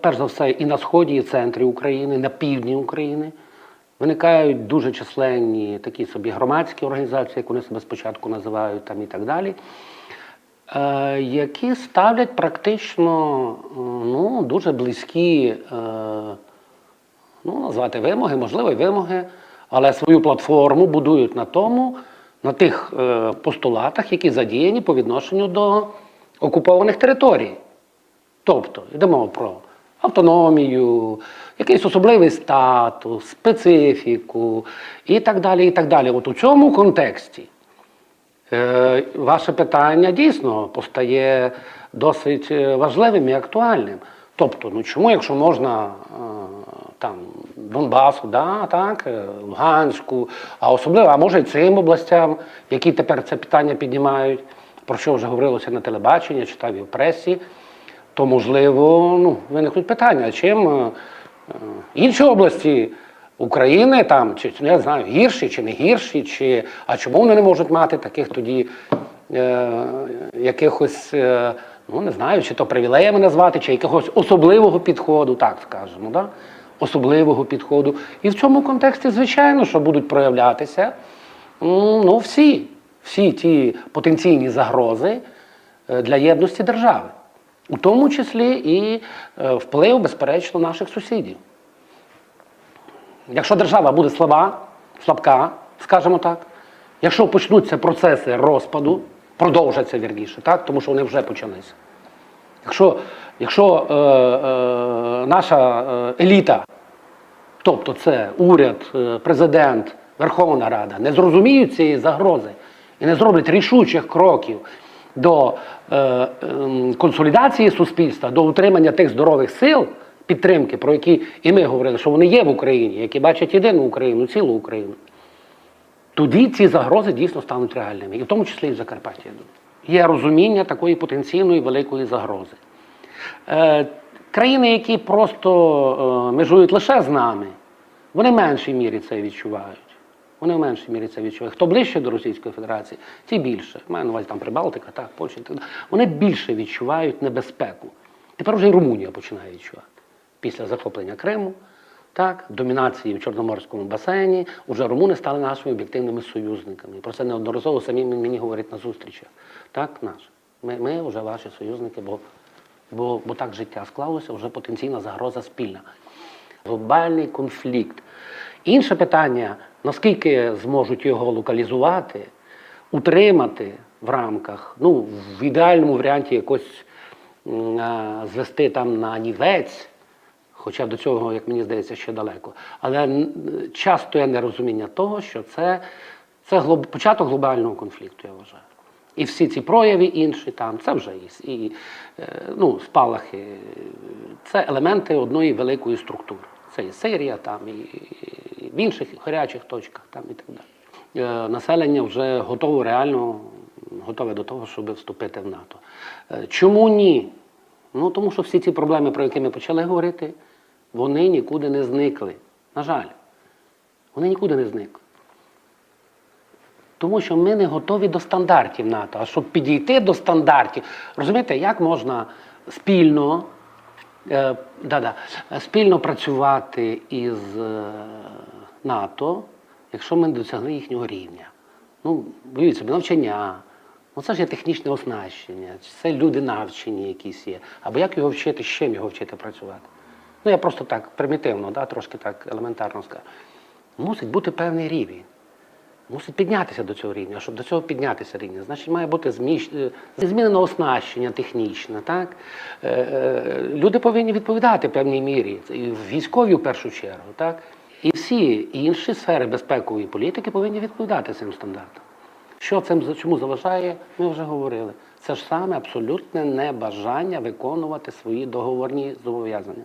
перш за все, і на сході, і в центрі України, на півдні України. Виникають дуже численні такі собі громадські організації, як вони себе спочатку називають, там і так далі, е, які ставлять практично е, ну, дуже близькі, е, ну, назвати вимоги, можливо, вимоги, але свою платформу будують на тому, на тих постулатах, які задіяні по відношенню до окупованих територій. Тобто йдемо про автономію, якийсь особливий статус, специфіку і так далі. і так далі. От у цьому контексті е, ваше питання дійсно постає досить е, важливим і актуальним. Тобто, ну чому, якщо можна е, там Донбасу, да, так, е, Луганську, а особливо, а може й цим областям, які тепер це питання піднімають, про що вже говорилося на телебаченні, читав і в пресі, то можливо ну, виникнуть питання, чим е, е, інші області України там, чи я знаю, гірші чи не гірші, чи а чому вони не можуть мати таких тоді е, якихось, е, ну не знаю, чи то привілеями назвати, чи якогось особливого підходу, так скажемо, да? особливого підходу. І в цьому контексті, звичайно, що будуть проявлятися ну, всі, всі ті потенційні загрози е, для єдності держави, у тому числі і е, вплив, безперечно, наших сусідів. Якщо держава буде слаба, слабка, скажімо так, якщо почнуться процеси розпаду, продовжаться вірніше, так, тому що вони вже почалися. Якщо, якщо е, е, наша е, еліта, тобто це уряд, е, президент, Верховна Рада, не зрозуміють цієї загрози і не зроблять рішучих кроків до е, ем, консолідації суспільства, до утримання тих здорових сил підтримки, про які і ми говорили, що вони є в Україні, які бачать єдину Україну, цілу Україну, тоді ці загрози дійсно стануть реальними, і в тому числі і в Закарпатті. Є розуміння такої потенційної великої загрози. Е, країни, які просто е, межують лише з нами, вони в меншій мірі це відчувають. Вони в меншій мірі це відчувають. Хто ближче до Російської Федерації, ті більше. Маю на увазі там Прибалтика, так, Польща так. Вони більше відчувають небезпеку. Тепер вже і Румунія починає відчувати. Після захоплення Криму, так, домінації в Чорноморському басейні, уже румуни стали нашими об'єктивними союзниками. Про це неодноразово самі мені говорять на зустрічах. Так, наш. Ми, ми вже ваші союзники, бо, бо, бо так життя склалося, вже потенційна загроза спільна. Глобальний конфлікт. Інше питання, наскільки зможуть його локалізувати, утримати в рамках, ну, в ідеальному варіанті якось звести там на нівець, хоча до цього, як мені здається, ще далеко. Але часто є нерозуміння того, що це, це глоб, початок глобального конфлікту, я вважаю. І всі ці прояви інші там, це вже і, і е, ну, спалахи, це елементи одної великої структури. Це і Сирія, там, і в інших гарячих точках там, і так далі. Е, населення вже готове реально готове до того, щоб вступити в НАТО. Е, чому ні? Ну тому що всі ці проблеми, про які ми почали говорити, вони нікуди не зникли. На жаль, вони нікуди не зникли. Тому що ми не готові до стандартів НАТО. А щоб підійти до стандартів, розумієте, як можна спільно, е, спільно працювати із е, НАТО, якщо ми не досягли їхнього рівня. Ну, уявіть собі, навчання. Ну, це ж є технічне оснащення, це люди навчені якісь є. Або як його вчити, з чим його вчити працювати? Ну, я просто так примітивно, да, трошки так елементарно скажу. Мусить бути певний рівень. Мусить піднятися до цього рівня. А щоб до цього піднятися рівня, значить має бути зміщ... е, змінено оснащення технічне. Так? Е, е, Люди повинні відповідати в певній мірі, Це і в в першу чергу. Так? І всі інші сфери безпекової політики повинні відповідати цим стандартам. Що цим чому заважає, ми вже говорили. Це ж саме абсолютне небажання виконувати свої договорні зобов'язання.